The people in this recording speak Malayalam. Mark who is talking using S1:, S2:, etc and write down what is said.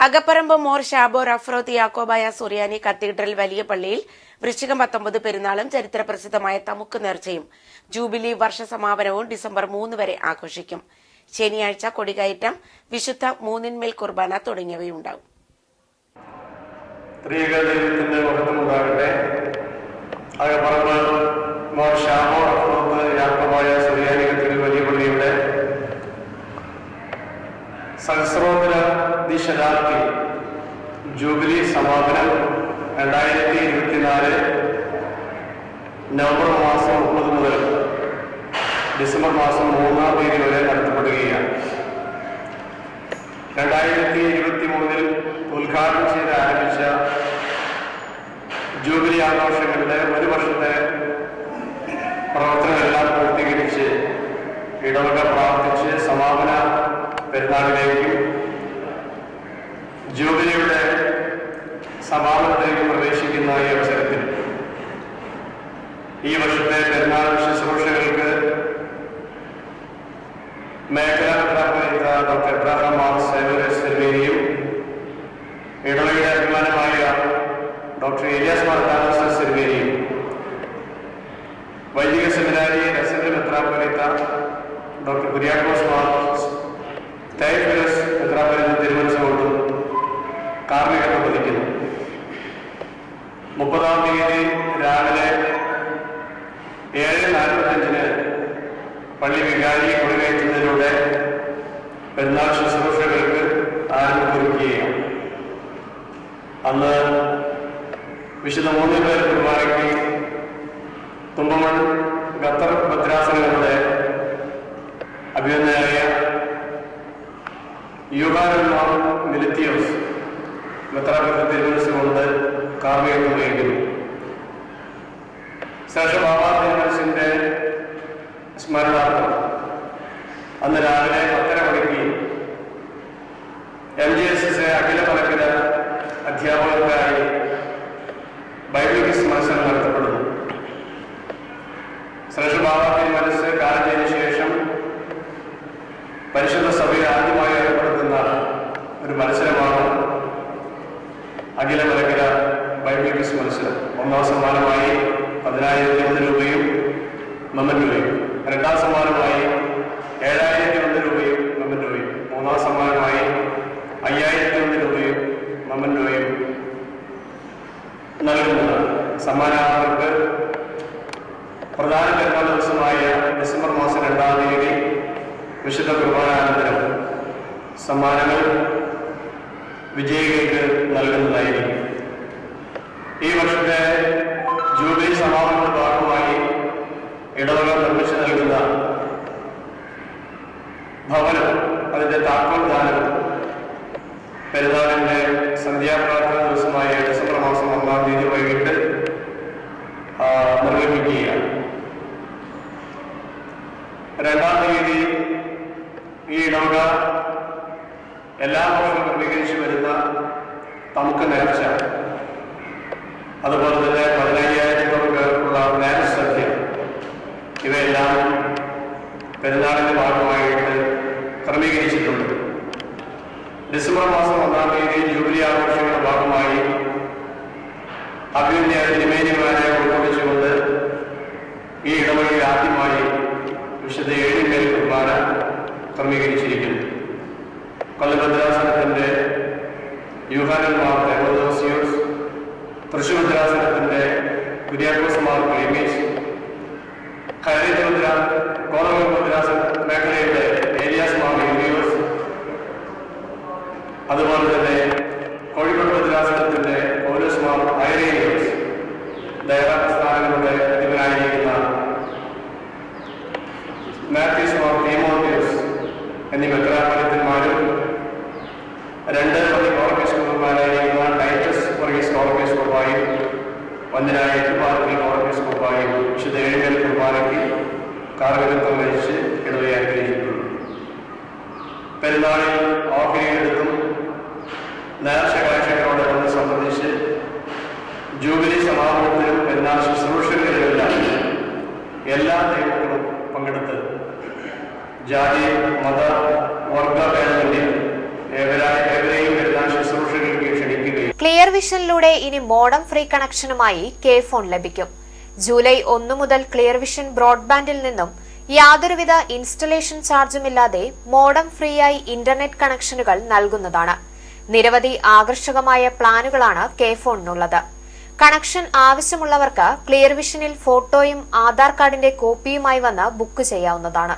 S1: അകപ്പറമ്പ് മോർ ഷാബോ റഫ്രോത്ത് യാക്കോബായ സുറിയാനി കത്തീഡ്രൽ വലിയ പള്ളിയിൽ വൃശ്ചികം പത്തൊമ്പത് പെരുന്നാളും ചരിത്ര പ്രസിദ്ധമായ തമുക്ക് നേർച്ചയും ജൂബിലി വർഷ സമാപനവും ഡിസംബർ മൂന്ന് വരെ ആഘോഷിക്കും. ശനിയാഴ്ച കൊടികയറ്റം വിശുദ്ധ മൂന്നിന്മേൽ കുർബാന തുടങ്ങിയവയുണ്ടാവും
S2: സ്ത്രീകളുടെ ദൈവത്തിന്റെ മഹത്വമുണ്ടാകട്ടെ അകപ്പറമ്പ് മോർ ദിശരാത്രി ജൂബിലി സമാപനം രണ്ടായിരത്തി ഇരുപത്തിനാല് നവംബർ മാസം മുപ്പത് മുതൽ ഡിസംബർ മാസം മൂന്നാം തീയതി വരെ സമാപനത്തിലേക്ക് പ്രവേശിക്കുന്ന ഈ അവസരത്തിൽ ഈ വർഷത്തെ പെരുന്നാൾ ശുശ്രൂഷകൾക്ക് മേഖലാ മെത്രാപ്പൊലീത്ത ഡോക്ടർ എബ്രാഹാം മാർ സേവരസ് സെൽവേരിയും ഇടവയുടെ അഭിമാനമായ ഡോക്ടർ ഏലിയാസ് മാർത്താനോസ് സെൽവേരിയും വൈദിക സെമിനാരി റെസിഡന്റ് മെത്രാപ്പൊലീത്ത ഡോക്ടർ കുര്യാക്കോസ് മാർ തൈഫിലസ് മെത്രാപ്പൊലീത്ത തിരുവനന്തപുരത്തും കാർമ്മികത്വം വഹിക്കുന്നു മുപ്പതാം തീയതി രാവിലെ ഏഴ് നാൽപ്പത്തഞ്ചിന് പള്ളി വികാരി കൊടികയറ്റുന്നതിലൂടെ പെരുന്നാൾ ശുശ്രൂഷകൾക്ക് ആരംഭം കുറിക്കുകയാണ് അന്ന് വിശുദ്ധ മൂന്ന് പേർ കുർബാനയ്ക്ക് തുമ്പമൺ ഖത്തർ ഭദ്രാസനങ്ങളുടെ അഭിനന്ദനായ മിലിത്തിയോസ് മെത്രാപത്ര തിരുവനന്തപുരത്ത് കാർമ്മികത്വം വഹിക്കുന്നു ശേഷം ബാബാ തിരുവനന്തപുരത്തിന്റെ സ്മരണാർത്ഥം. അന്ന് രാവിലെ പത്തര മണിക്ക് എം ജി എസ് എസ് അഖില മലക്കര അധ്യാപകർക്കായി ബൈബിൾ മത്സരം നടത്തപ്പെടുന്നു. ശ്രേഷ്ഠ ബാബാ കാലത്തിന് ശേഷം പരിശുദ്ധ സഭയിൽ ആദ്യമായി ഏർപ്പെടുത്തുന്ന ഒരു മത്സരമാണ് അഖില മലകര ബൈബിൾ ക്വിസ് മത്സരം. ഒന്നാം സമ്മാനമായി പതിനായിരത്തി ഒന്ന് രൂപയും മമ്മൻ രൂപയും രണ്ടാം സമ്മാനമായി ഏഴായിരത്തി ഒന്ന് രൂപയും മമ്മൻ രൂപയും മൂന്നാം സമ്മാനമായി അയ്യായിരത്തി ഒന്ന് രൂപയും മമ്മൻ രൂപയും നൽകുന്നതാണ്. സമ്മാനാർത്ഥർക്ക് പ്രധാന പെരുന്നാൾ ദിവസമായ ഡിസംബർ മാസം രണ്ടാം തീയതി വിശുദ്ധ കുർബാനാനന്തരം സമ്മാനങ്ങൾ വിജയികൾക്ക് നൽകുന്നതായിരിക്കും. ഈ വർഷത്തെ ജൂബിലി സമാപനത്തിന്റെ ഭാഗമായി ഇടവക നിർമ്മിച്ചു നൽകുന്ന ഭവനം അതിന്റെ താക്കോൽ ദാനം പെരുന്നാളിന്റെ സന്ധ്യാപ്രാർത്ഥന ദിവസമായ ഡിസംബർ മാസം ഒന്നാം തീയതി വൈകിട്ട് നിർവഹിക്കുകയാണ്. രണ്ടാം തീയതി ഈ ഇടവക എല്ലാ വർഷവും ക്രമീകരിച്ചു വരുന്ന തമുക്ക് നേർച്ച. അതുപോലെ തന്നെ പതിനയ്യായിരത്തോളം പേർക്കുള്ള ഡാൻസ് സദ്യ ഇവയെല്ലാം പെരുന്നാളിന്റെ ഭാഗമായിട്ട് ക്രമീകരിച്ചിട്ടുണ്ട്. ഡിസംബർ മാസം ഒന്നാം തീയതി ജൂബിലി ആഘോഷങ്ങളുടെ ഭാഗമായി അഭിമന്യ തിരുമേനിമാരെ ഉൾക്കൊള്ളിച്ചുകൊണ്ട് ഈ ഇടവകയിൽ ആദ്യമായി വിശുദ്ധ ഏഴിന്മേൽ കുർബാന ക്രമീകരിച്ചിരിക്കുന്നു. കൊല്ലഭദ്രാസനത്തിന്റെ യുഹാനന്മാർ ദേവദോസിയോസ് തൃശൂർ ദ്രാസനത്തിന്റെ കുര്യാക്കോസ് മാർ ക്ലീമീസ് ഹരിദ്ര കോളവ ഭദ്രാസന മേഖലയുടെ ഏരിയാസ് മാർ യൂണിയോസ് അതുപോലെ തന്നെ കോഴിക്കോട് ഭദ്രാസനത്തിന്റെ പൗലോസ് മാർ ഐറേനിയോസ് ദയറ പ്രസ്ഥാനങ്ങളുടെ അധിപനായിരിക്കുന്ന മാത്യൂസ് മാർ തീമോട്ടിയോസ് എന്നീ മെത്രാപലിത്തന്മാരും രണ്ട് ഒന്നിനായ എട്ടുപാർക്കിൽ കോർപ്പറേഷൻ കുർബായും വിശുദ്ധ ഏഴുമേൽ കുർബാനയ്ക്ക് കാർമികത്വം വഹിച്ച് ഇടവയെ അനുഗ്രഹിച്ചിട്ടുണ്ട് പെരുന്നാളിൽ ഓഫിനെടുത്തും നേർച്ച കാഴ്ചകളോടെ വന്ന് സംബന്ധിച്ച് ജൂബിലി സമാപനത്തിലും പെരുന്നാൾ ശുശ്രൂഷകളിലുമെല്ലാം എല്ലാ ദൈവങ്ങളും പങ്കെടുത്ത് ജാതി മത വർഗ ഭേദമന്യേ ഏവരായ ഏവരെയും
S3: വിഷനിലൂടെ ഇനി മോഡം ഫ്രീ കണക്ഷനുമായി കെ ഫോൺ ലഭിക്കും. ജൂലൈ ഒന്ന് മുതൽ ക്ലിയർ വിഷൻ ബ്രോഡ്ബാൻഡിൽ നിന്നും യാതൊരുവിധ ഇൻസ്റ്റലേഷൻ ചാർജുമില്ലാതെ മോഡം ഫ്രീയായി ഇന്റർനെറ്റ് കണക്ഷനുകൾ നൽകുന്നതാണ്. നിരവധി ആകർഷകമായ പ്ലാനുകളാണ് കെ ഫോണിനുള്ളത് കണക്ഷൻ ആവശ്യമുള്ളവർക്ക് ക്ലിയർ വിഷനിൽ ഫോട്ടോയും ആധാർ കാർഡിന്റെ കോപ്പിയുമായി വന്ന് ബുക്ക് ചെയ്യാവുന്നതാണ്.